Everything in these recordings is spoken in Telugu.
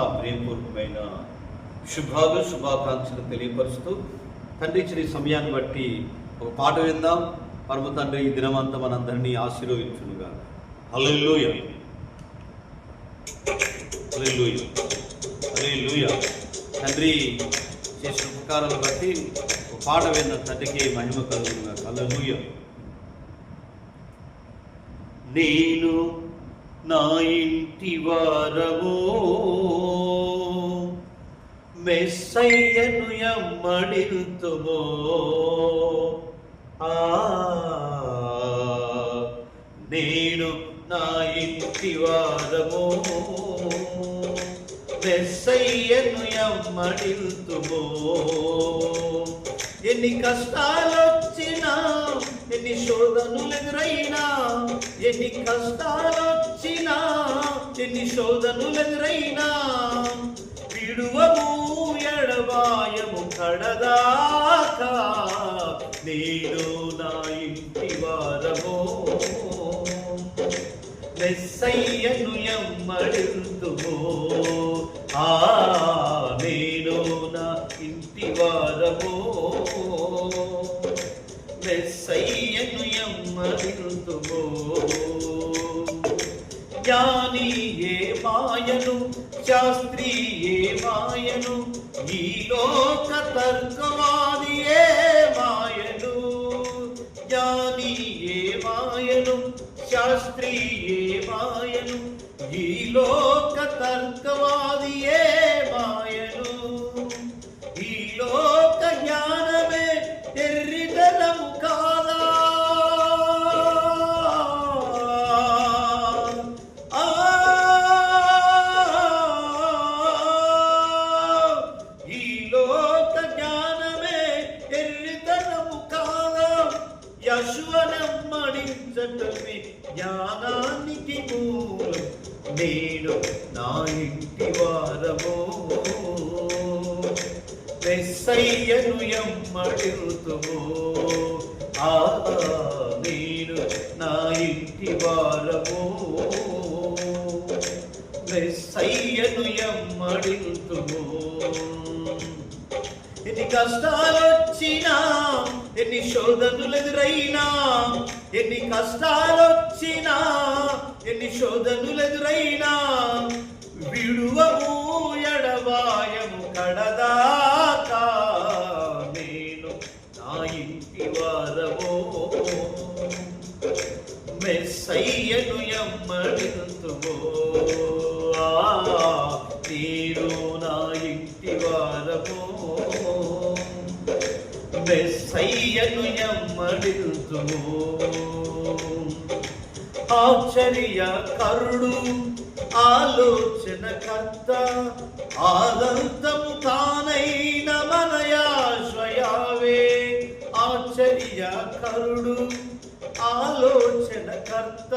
నా ప్రేమపూర్వకమైన శుభాలు శుభాకాంక్షలు తెలియపరుస్తూ తండ్రి ఇచ్చిన సమయాన్ని బట్టి ఒక పాట విందాం. పరమ తండ్రి ఈ దినమంతా మనందరినీ ఆశీర్వదించునుగా హల్లెలూయ. హల్లెలూయ. హల్లెలూయ. తండ్రి చేసిన ఉపకారాలు బట్టి ఒక పాట విన్న తండ్రికి మహిమ కలుగునుగా హల్లెలూయ. నేను నా ఇంటి వారము. మెస్సయ్యను ఎమ్మడిల్తుమో. ఆ నేను నా ఇంటి వారము. మెస్సయ్యను ఎమ్మడిల్తుమో. ఎన్ని కష్టాలొచ్చినా ఎన్ని శోధనలు ఎదురైనా ఎన్ని కష్టాలొచ్చినా ఎన్ని శోధనులెదురైనా? విడువము ఎడబాయము కడదాకా నేను నా ఇంటి వారము. నెస్సయ్యను ఎమ్మడుతుమో. ఆ జ్ఞాని ఏ మాయను శాస్త్రి ఏ మాయను ఈ లోక తర్కవాది ఏ మాయను జ్ఞాని ఏ మాయను శాస్త్రి ఏ మాయను ఈ లోక తర్కవాది నేను నా ఇంటి వారమో. నెస్సయ్యను ఎమ్మడుతుము ఆ నేను నా ఇంటి వారమో. నెస్సయ్యను ఎమ్మడుతుము ఎన్ని కష్టాలొచ్చినా ఎన్ని శోధనలు ఎదురైనా ఎన్ని కష్టాలు వచ్చినా ఎన్ని శోధనలు ఎదురైనా విడువము ఎడవాయము కడదాకా నేను నా ఇంటి వారమో. మెస్సయ్యను ఎమ్మడుతుమో మెస్సయ్యను ఎమ్మడుతుమో ఆశ్చర్య కరుడు ఆలోచన కర్త ఆదంతము తానైన మనయాశ్వయావే ఆశ్చర్య కరుడు ఆలోచన కర్త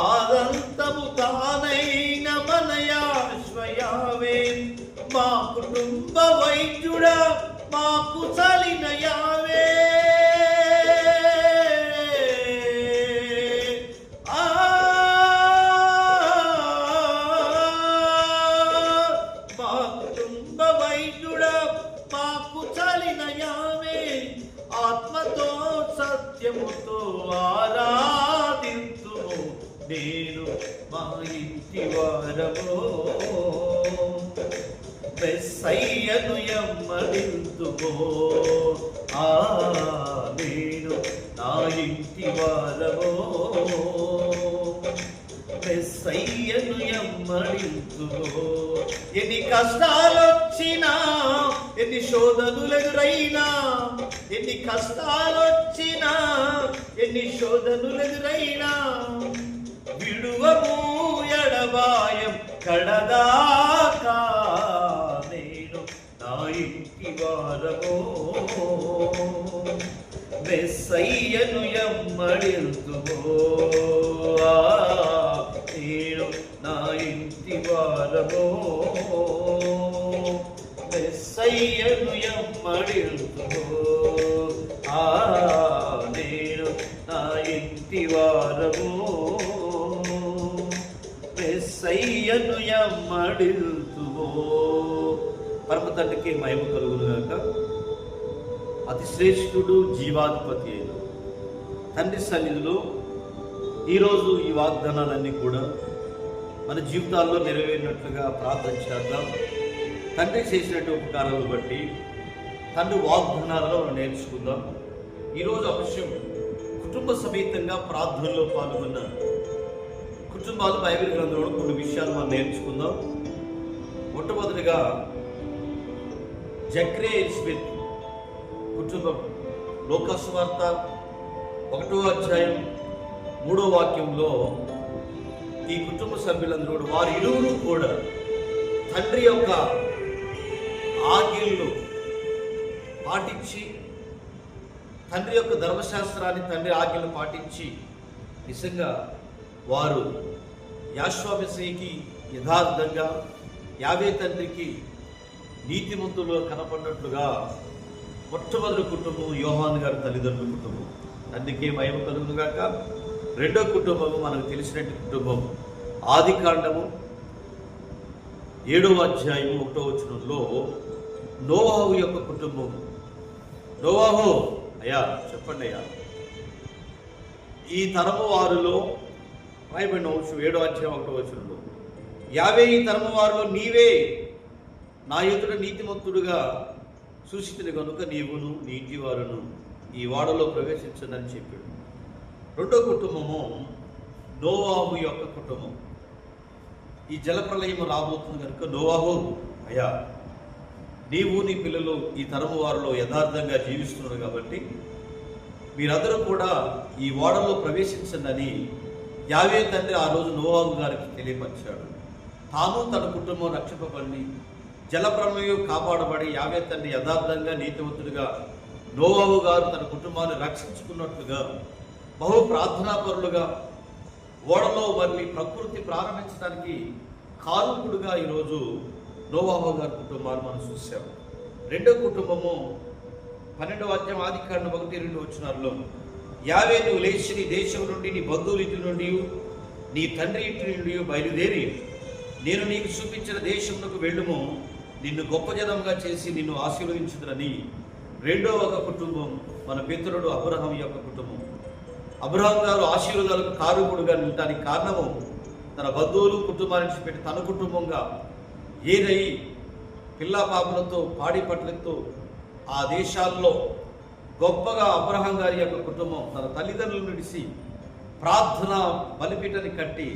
ఆదంతము తానైన మనయాశ్వయావే మా కుటుంబ వైద్యుడా మాకు చలిన యావే. ఆ. మా కుటుంబ వైద్యుడా మాకు చలిన యావే. ఆత్మతో సత్యముతో ఆరాధింతుము. నేను మా ఇంటి వారము. ఎమ్మడింతుమో ఆ నేను నా ఇంటి వారము మెస్సయ్యను ఎమ్మడింతుమో ఎన్ని కష్టాలొచ్చినా ఎన్ని శోధనలు ఎదురైనా ఎన్ని కష్టాలొచ్చినా ఎన్ని శోధనలు ఎదురైనా విడువము ఎడబాయం కడదా. ఇంటి మెస్సయ్యను ఎమ్మడిల్తుమో నేను నా ఇంటి వారమో. మెస్సయ్యను ఎమ్మడిల్తుమో నేను నా ఇంటి వారమో. మెస్సయ్యను మరియను పరమ తండ్రికి మహిమ కలుగును గాక. అతి శ్రేష్ఠుడు జీవాధిపతి అయిన తండ్రి సన్నిధిలో ఈరోజు ఈ వాగ్దానాలన్నీ కూడా మన జీవితాల్లో నెరవేరినట్లుగా ప్రార్థన చేద్దాం. తండ్రి చేసినట్టు ఉపకారాలను బట్టి తండ్రి వాగ్దానాలను మనం నేర్చుకుందాం. ఈరోజు అవశ్యం కుటుంబ సమేతంగా ప్రార్థనలో పాల్గొన్న కుటుంబాలు బైబిల్ గ్రంథంలో కొన్ని విషయాలు మనం నేర్చుకుందాం. మొట్టమొదటిగా జక్రే స్మిత్ కుటుంబం. లోకస్ వార్త ఒకటో అధ్యాయం మూడో వాక్యంలో ఈ కుటుంబ సభ్యులందరూ కూడా వారి ఇరువురు కూడా తండ్రి యొక్క ఆజ్ఞలను పాటించి తండ్రి యొక్క ధర్మశాస్త్రాన్ని తండ్రి ఆజ్ఞలు పాటించి నిజంగా వారు యాశ్వామిశ్రీకి యథార్థంగా యావే తండ్రికి నీతిమంతులు కనపడినట్లుగా మొట్టమొదటి కుటుంబం యోహాన్ గారి తల్లిదండ్రుల కుటుంబం. అందుకే మహిమ కలుగునుగాక రెండో కుటుంబము మనకు తెలిసినట్టు కుటుంబం. ఆది కాండము ఏడవ అధ్యాయం ఒకటో వచనంలో నోవాహు యొక్క కుటుంబం. నోవాహు అయ్యా చెప్పండి అయ్యా. ఈ తరము వారిలో రాయబడిన వంశం ఏడో అధ్యాయం ఒకటో వచనంలో. యాభై ఈ తరము వారిలో నీవే నా ఎదుట నీతిమంతుడుగా సూచితుని కనుక నీవును నీ ఇంటి వారును ఈ వాడలో ప్రవేశించనని చెప్పాడు. రెండో కుటుంబము నోవాహు యొక్క కుటుంబం. ఈ జలప్రలయం రాబోతుంది కనుక నోవాహు అయ్యా నీవు నీ పిల్లలు ఈ తరము వారిలో యథార్థంగా జీవిస్తున్నారు కాబట్టి మీరందరూ కూడా ఈ ఓడలో ప్రవేశించండి యావే తండ్రి ఆ రోజు నోవాహు గారికి తెలియపరిచాడు. తాను తన కుటుంబం రక్షింపబడి జలప్రమయం కాపాడబడి యావే తండ్రి యథార్థంగా నీతివంతుడిగా నోవావు గారు తన కుటుంబాన్ని రక్షించుకున్నట్లుగా బహు ప్రార్థనాపరులుగా ఓడలో వారిని ప్రకృతి ప్రారంభించడానికి కారుకుడుగా ఈరోజు నోవాహో గారి కుటుంబాన్ని మనం చూసాం రెండో కుటుంబము పన్నెండవ అధ్యాయం ఆది ఒకటి రెండు వచ్చినారులో యావే నువ్వు లేచి నీ దేశం నుండి నీ బంధువుల ఇంటి నుండి నీ తండ్రి ఇంటి నుండి బయలుదేరి నేను నీకు చూపించిన దేశమునకు వెళ్ళుము. నిన్ను గొప్ప జనంగా చేసి నిన్ను ఆశీర్వదించుదని రెండో ఒక కుటుంబం మన పితరుడు అబ్రహం యొక్క కుటుంబం. అబ్రహం గారు ఆశీర్వాదాలకు కారుకుడుగా నిలటానికి కారణము తన బంధువులు కుటుంబాన్ని పెట్టి తన కుటుంబంగా ఏదై పిల్ల పాపలతో పాడి పట్లతో ఆ దేశాల్లో గొప్పగా అబ్రహం గారి యొక్క కుటుంబం తన తల్లిదండ్రులు విడిసి ప్రార్థన బలిపీఠని కట్టి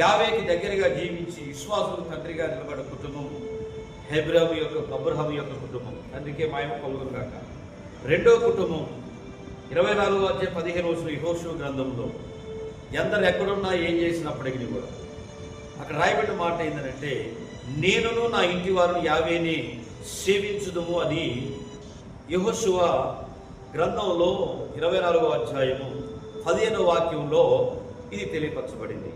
యావేకి దగ్గరగా జీవించి విశ్వాసులు తండ్రిగా నిలబడే కుటుంబం. హెబ్రహం యొక్క అబ్రహం యొక్క కుటుంబం. అందుకే మాయం కలుగును కాక రెండో కుటుంబం ఇరవై నాలుగు అధ్యాయ పదిహేను రోజులు యహోషు గ్రంథంలో ఎందరు ఎక్కడున్నా ఏం చేసినప్పటికీ కూడా అక్కడ రాయబడిన మాట ఏంటంటే నేనును నా ఇంటి వారిని యావేని సేవించుదుము అని యహోశివ గ్రంథంలో ఇరవై నాలుగో అధ్యాయము పదిహేనో వాక్యంలో ఇది తెలియపరచబడింది.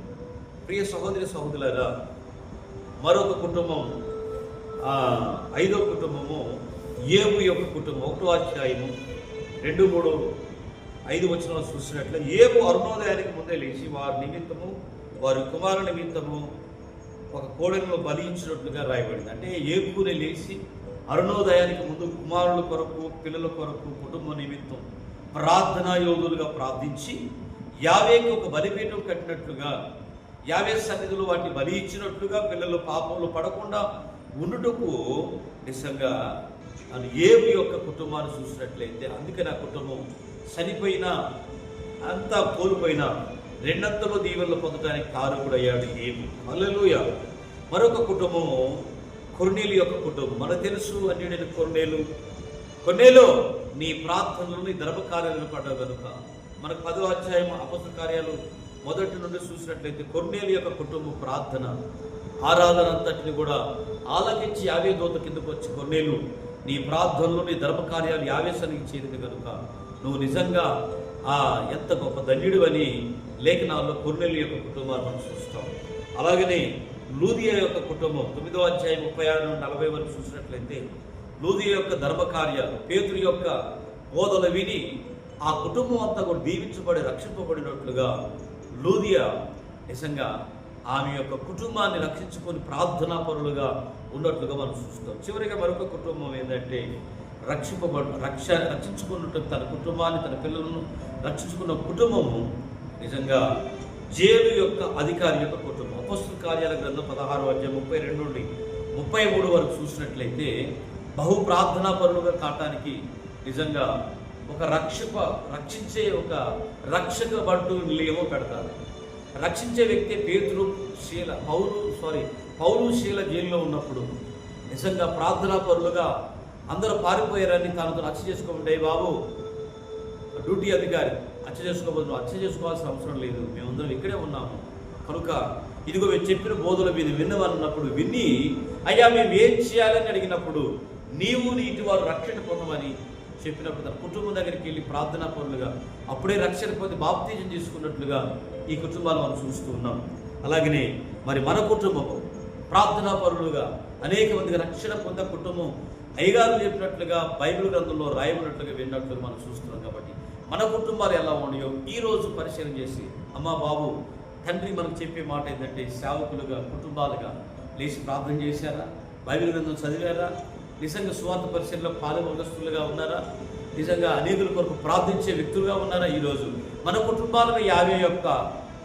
ప్రియ సహోదరి సహోదరులరా మరొక కుటుంబం ఐదో కుటుంబము ఏబు యొక్క కుటుంబం ఒకటో అధ్యాయము రెండు మూడు ఐదు వచ్చిన చూసినట్లు ఏబు అరుణోదయానికి ముందే లేచి వారి నిమిత్తము వారి కుమారు నిమిత్తము ఒక కోడెను బలించినట్లుగా రాయబడింది. అంటే ఏబుని లేచి అరుణోదయానికి ముందు కుమారుల కొరకు పిల్లల కొరకు కుటుంబ నిమిత్తం ప్రార్థనా యోధులుగా ప్రార్థించి యావేకి ఒక బలిపీఠం కట్టినట్లుగా యావే సన్నిధులు వాటిని బలి ఇచ్చినట్లుగా పిల్లలు పాపంలో పడకుండా ఉండుటకు నిజంగా అని ఏమి యొక్క కుటుంబాన్ని చూసినట్లయితే అందుకే నా కుటుంబం చనిపోయినా అంతా కోల్పోయినా రెండంతలు దీవెనలు పొందడానికి కారకుడయ్యాడు ఏమి? అల్లెలుయ మరొక కుటుంబం కొర్నేలు యొక్క కుటుంబం. మనకు తెలుసు అన్యుడైన కొర్నేలు. కొన్నేలు నీ ప్రార్థనలు నీ ధర్మకార్యాలు పడ్డావు కనుక మనకు పదో అధ్యాయం అపస కార్యాలు మొదటి నుండి చూసినట్లయితే కొన్నేలు యొక్క కుటుంబం ప్రార్థన. ఆరాధనంతటిని కూడా ఆలకించి యావే దూత కిందకు వచ్చి కొన్నేలు నీ ప్రార్థనలు నీ ధర్మకార్యాలు యావేశానికి చేరింది కనుక నువ్వు నిజంగా ఆ ఎంత గొప్ప ధన్యుడు అని లేఖనాల్లో కొన్నేలు యొక్క కుటుంబాన్ని మనం చూస్తాం. అలాగనే లూదియా యొక్క కుటుంబం తొమ్మిదో అధ్యాయం ముప్పై ఆరు నుండి నలభై వరకు చూసినట్లయితే లూదియా యొక్క ధర్మకార్యాలు పేతురు యొక్క బోధలు విని ఆ కుటుంబం అంతా కూడా దీవించబడి రక్షింపబడినట్లుగా లూదియా నిజంగా ఆమె యొక్క కుటుంబాన్ని రక్షించుకొని ప్రార్థనా పరులుగా ఉన్నట్లుగా మనం చూస్తాం చివరిగా మరొక కుటుంబం ఏంటంటే రక్షింపబడు రక్ష రక్షించుకున్నట్టు తన కుటుంబాన్ని తన పిల్లలను రక్షించుకున్న కుటుంబము నిజంగా జైలు యొక్క అధికారి యొక్క కుటుంబం. అపస్తుల కార్యాల గ్రంథం పదహారు అధ్యాయం ముప్పై రెండు నుండి ముప్పై మూడు వరకు చూసినట్లయితే బహు ప్రార్థనా పరులుగా కావటానికి నిజంగా ఒక రక్షప రక్షించే ఒక రక్షక బంటు ఏమో పెడతారు. రక్షించే వ్యక్తి పేతులు శీల పౌలు సారీ పౌలు శీల జైల్లో ఉన్నప్పుడు నిజంగా ప్రార్థనా పరులుగా అందరూ పారిపోయారని తనతో హత్య చేసుకోమంటే బాబు డ్యూటీ అధికారి హత్య చేసుకోబోదు నువ్వు హత్య చేసుకోవాల్సిన అవసరం లేదు మేమందరం ఇక్కడే ఉన్నాము. కనుక ఇదిగో మేము చెప్పిన బోధలు మీద విన్నవన్నప్పుడు విని అయ్యా మేము ఏం చేయాలని అడిగినప్పుడు నీవు నీటి వారు రక్షణ పొందమని చెప్పినప్పుడు తన కుటుంబం దగ్గరికి వెళ్ళి ప్రార్థనా పరులుగా అప్పుడే రక్షణ పొంది బాప్తీజం తీసుకున్నట్లుగా ఈ కుటుంబాలు మనం చూస్తూ ఉన్నాం. అలాగనే మరి మన కుటుంబము ప్రార్థనా పరులుగా అనేక మందికి రక్షణ పొంద కుటుంబం అయ్యగారు చెప్పినట్లుగా బైబిల్ గ్రంథంలో రాయబడినట్లుగా విన్నట్లు మనం చూస్తున్నాం కాబట్టి మన కుటుంబాలు ఎలా ఉన్నాయో ఈరోజు పరిశీలన చేసి అమ్మా బాబు తండ్రి మనకు చెప్పే మాట ఏంటంటే సేవకులుగా కుటుంబాలుగా లేచి ప్రార్థన చేశారా? బైబిల్ గ్రంథం చదివారా? నిజంగా స్వార్థ పరిశీలనలో పాలుభగస్తులుగా ఉన్నారా? నిజంగా అనేకుల కొరకు ప్రార్థించే వ్యక్తులుగా ఉన్నారా ఈరోజు మన కుటుంబాలను యాభై యొక్క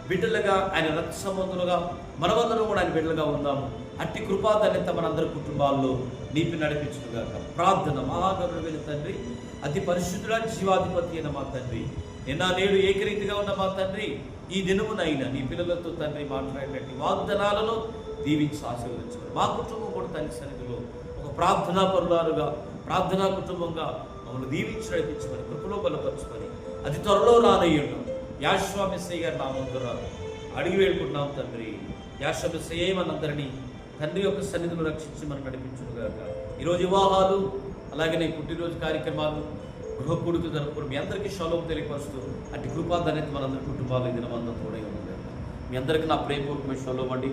బిడ్డలుగా ఆయన రక్త సంబంధులుగా మనమందరం కూడా ఆయన బిడ్డలుగా ఉందాము అట్టి కృపాధన్యత మనందరి కుటుంబాల్లో నీపి నడిపించుగాక ప్రార్థన మహాగరుడమైన తండ్రి అతి పరిశుద్ధుడ జీవాధిపతి అయిన మా తండ్రి. నిన్న నేడు ఏకరీతిగా ఉన్న మా తండ్రి ఈ దినమునైనా నీ పిల్లలతో తండ్రి మాట్లాడినట్టు వాగ్దనాలను దీవించి ఆశీర్వదించారు మా కుటుంబం కూడా తండ్రి ప్రార్థనా పరులారుగా ప్రార్థనా కుటుంబంగా మమ్మల్ని దీవించి నడిపించమని కృపలో బలపరచుకొని అతి త్వరలో రానయ్యున్నాం యాశ్వామిస్సయ్య గారి నామం ద్వారా అడిగి వేడుకుంటున్నాం తండ్రి. యాశ్వామిస్సయ్యే మనందరినీ తండ్రి యొక్క సన్నిధిలో రక్షించి మనం నడిపించుగాక ఈరోజు వివాహాలు అలాగనే పుట్టినరోజు కార్యక్రమాలు గృహ కూడుకు జరుపుకుని మీ అందరికీ శోభం తెలియపరుస్తూ అటు కృపాధన్యత మనందరి కుటుంబాలు ఇది దినమంతా తోడే ఉంది మీ అందరికీ నా ప్రేమపూర్వకమైన శోభం అండి